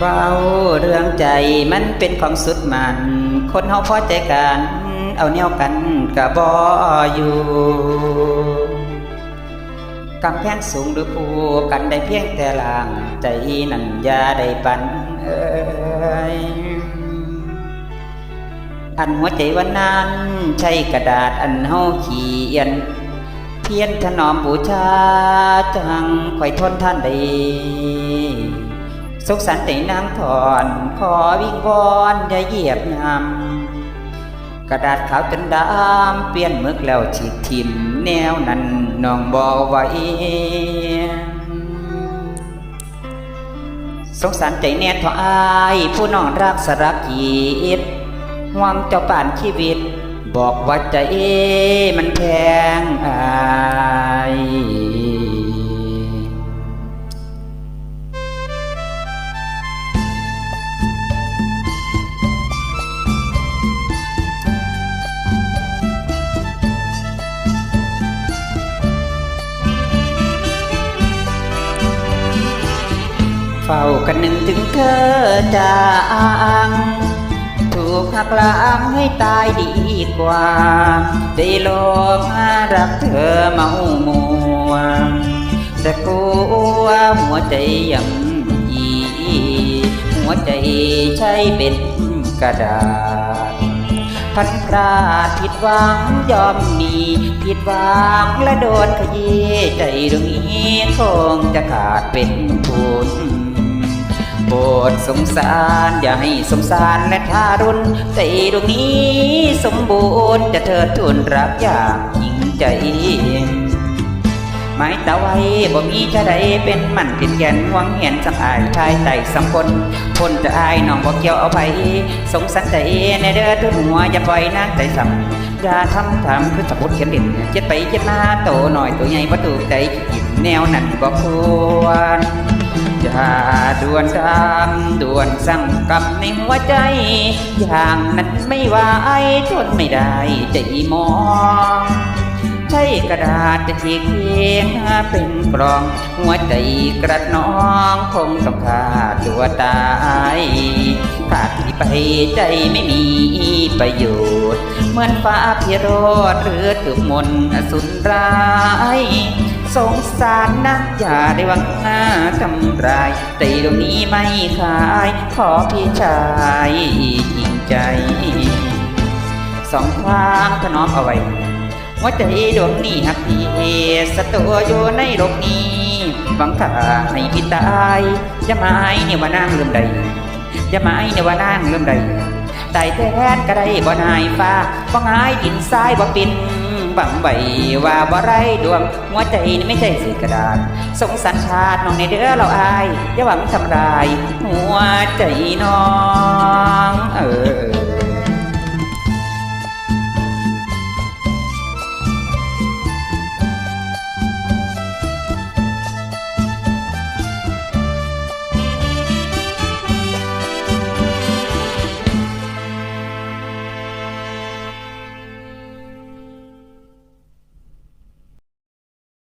เบาเรื่องใจมันเป็นของสุดมันคนเฮาพอใจกันเอาแนวกันกะบ่อยู่กำแพงสูงหรือภูกันได้เพียงแต่ลางใจนั่นยาได้ปันเอ้ยอันหัวใจวันนั้นใช้กระดาษอันเฮาเขียน เพียนถนอมบูชาจังคอยทนท่านใด สุขสันต์ใจนางถอน ขอวิงวอนอย่าเหยียบยำกระดาษขาวจนดำเปลี่ยนมึกแล้วฉีกทิมแนวนั้นน้องบอไว้สงสารใจแน่ทออายผู้น้องรักสรักกีดห่วงเจ้าป่านชีวิต บอกว่าใจมันแพงอาย ฝ้ากันหนึ่งถึงเธอจางถูกหักหลังให้ตายดีกว่า ได้ลองรักเธอเมามัวแต่กลัวหัวใจยังยีหัวใจใช้เป็นกระดาษพันพลาดผิดหวังยอมมีผิดหวังและโดนขยี้ใจดวงนี้คงจะขาดเป็นทุน โปรดสงสารอย่าให้สงสารและทารุณใจดวงนี้สมบูรณ์จะเธอทุนรักอย่างยิ่งใจไม้ตะไว้บ่มีจะใดเป็นมันผิดแกนหวังเห็นสังอายชายไต่สังคนพ้นจะอายน้องบ่เกี่ยวเอาไปสงสันใจในเด้อทุนหัวอย่าปล่อยนางใจสัมอย่าทำทำคือสะพุดเขียนดินเจ็ดไปเจ็ดมาโตหน่อยตัวใหญ่บ่ถูกใจจิตแนวนั้นบ่ควร อย่าด่วนดำด่วนสั่งกับในหัวใจ อย่างนั้นไม่ไหวทนไม่ได้ใจมองใช้กระดาษจะขีดเขียนเป็นกรอง หัวใจกระน้องคงต้องขาดตัวตายขาดที่ไปใจไม่มีประโยชน์ เหมือนฟ้าพิโรธหรือตุกมนสุนร้าย สงสารนะอย่าได้หวังหน้าทำไรแต่ดวงนี้ไม่ขาย ขอพี่ชายจริงใจ สองทางถนอมเอาไว้หัวใจดวงนี้หักพี่สตัวอยู่ในโลกนี้ หวังค่าให้พี่ตายจะมาไอ้เนี่ยว่านางลืมใดจะมาไอ้เนี่ยว่านางลืมใดตายแทนก็ได้บ่นายฟ้าบ่งายดินทรายบ่ปิน บังใบว่าบ่ไรดวงหัวใจนี่ไม่ใช่สีกระดาษสงสารชาติน้องในเด้อเราอายอย่าหวังทำลาย หัวใจน้อง เออ